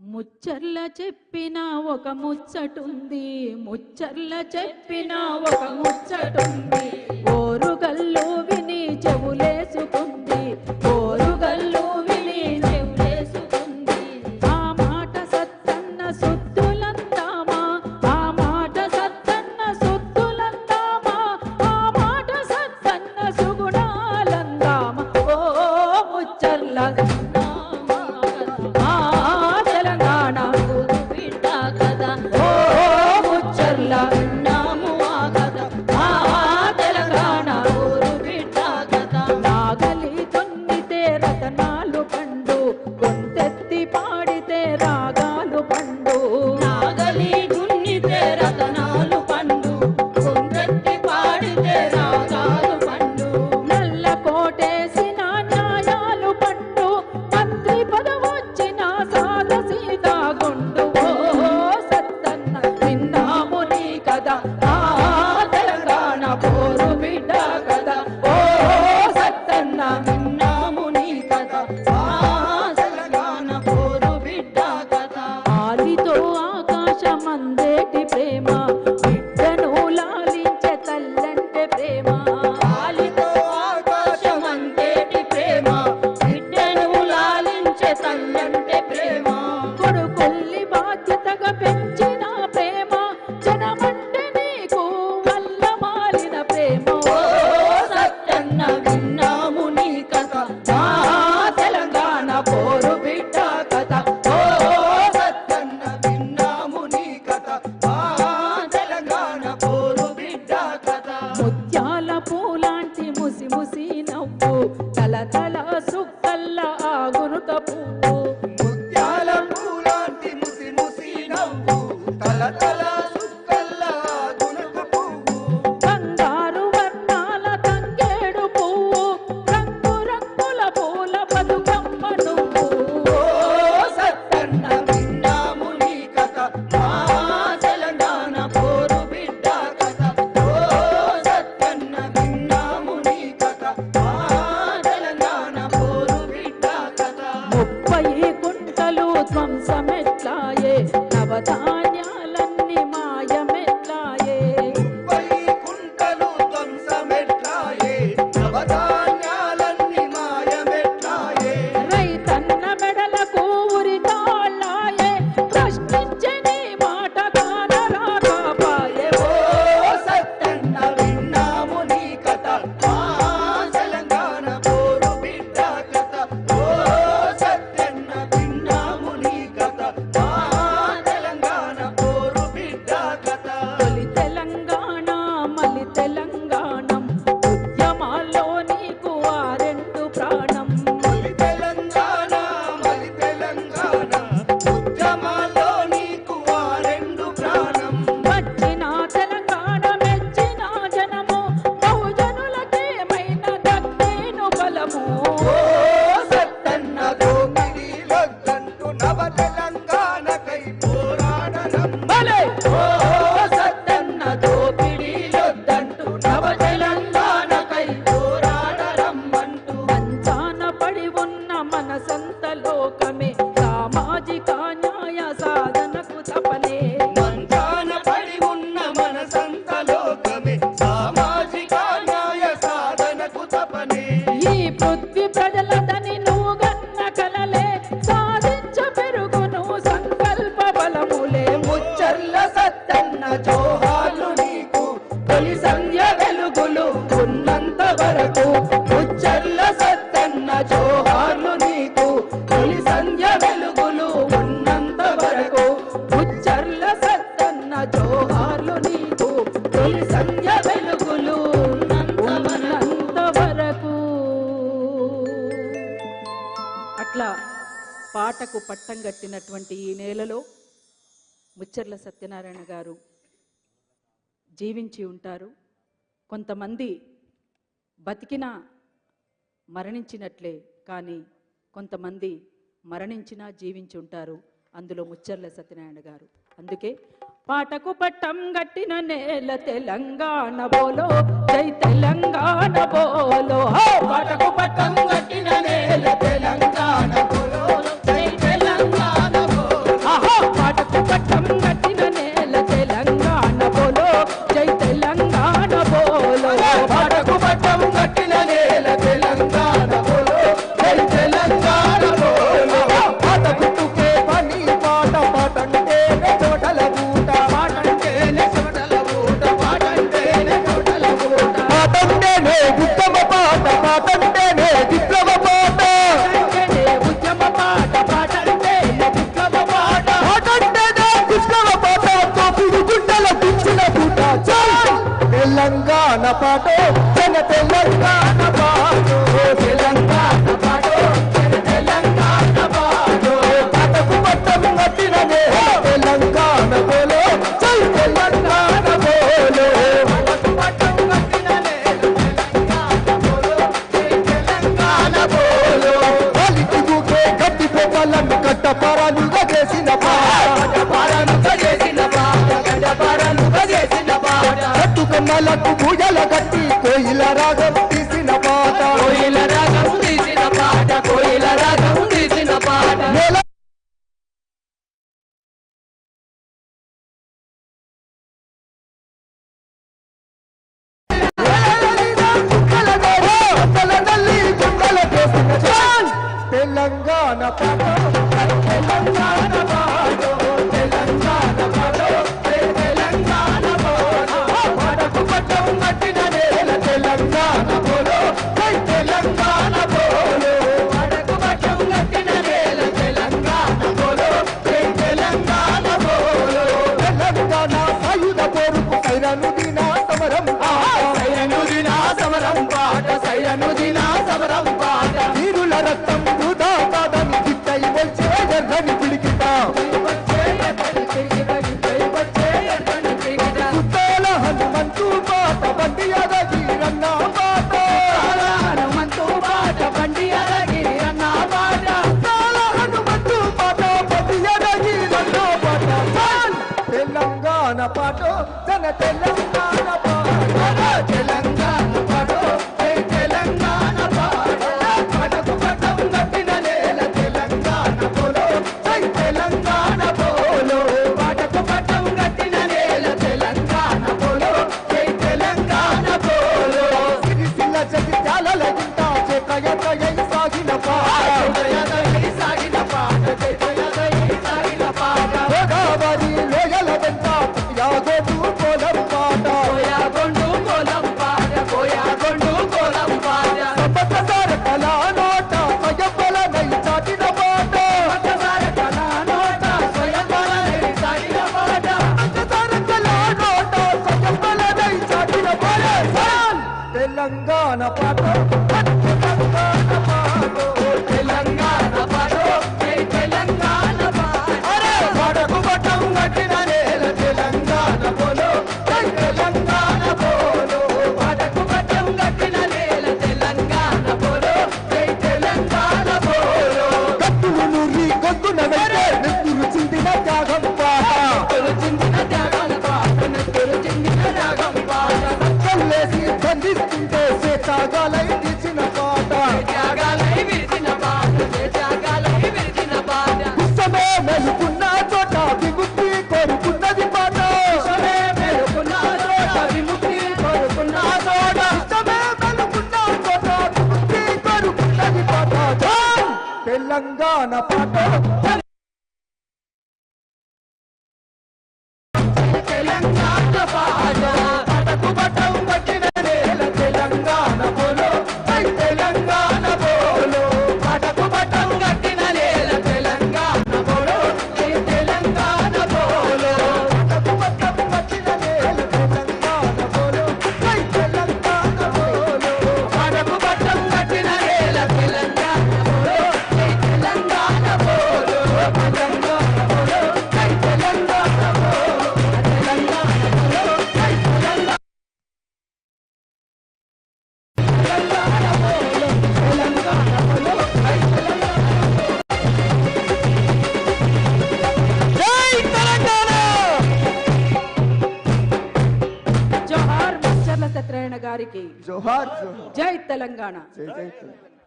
ముచ్చర్ల చెప్పిన ఒక ముచ్చటుంది ముచ్చర్ల చెప్పిన ఒక ముచ్చటుంది. ఓరు విని చెవులే come some metla, yeah. లోకమే. సామాజిక న్యాయ సాధనకు తపనే. మంచాన పడి ఉన్న మనసంత లోకమే. సామాజిక న్యాయ సాధనకు తపనే. ఈ పృథ్వీ ప్రజలదని నువ్వు నూగన్న కలలే. సాధించ పెరుగును సంకల్ప బలములే. ముచ్చర్ల సత్తన్న జోహ అట్లా పాటకు పట్టం కట్టినటువంటి ఈ నేలలో ముచ్చర్ల సత్యనారాయణ గారు జీవించి ఉంటారు. కొంతమంది బతికినా మరణించినట్లే కానీ కొంతమంది మరణించినా జీవించి ఉంటారు. అందులో ముచ్చర్ల సత్యనారాయణ గారు. అందుకే పాటకు పట్టం గట్టిన నేల తెలంగాణ బోలో జై తెలంగాణ బోలో. పాటకు పట్టం గట్టిన నేల తెలంగాణ తెలంగాణ పాటో జన తెలంగాణ मलक भुजल गति कोई लड़ा गति la. pelea. para की जोहर जोहर जय तेलंगाना जय जय तेलंगाना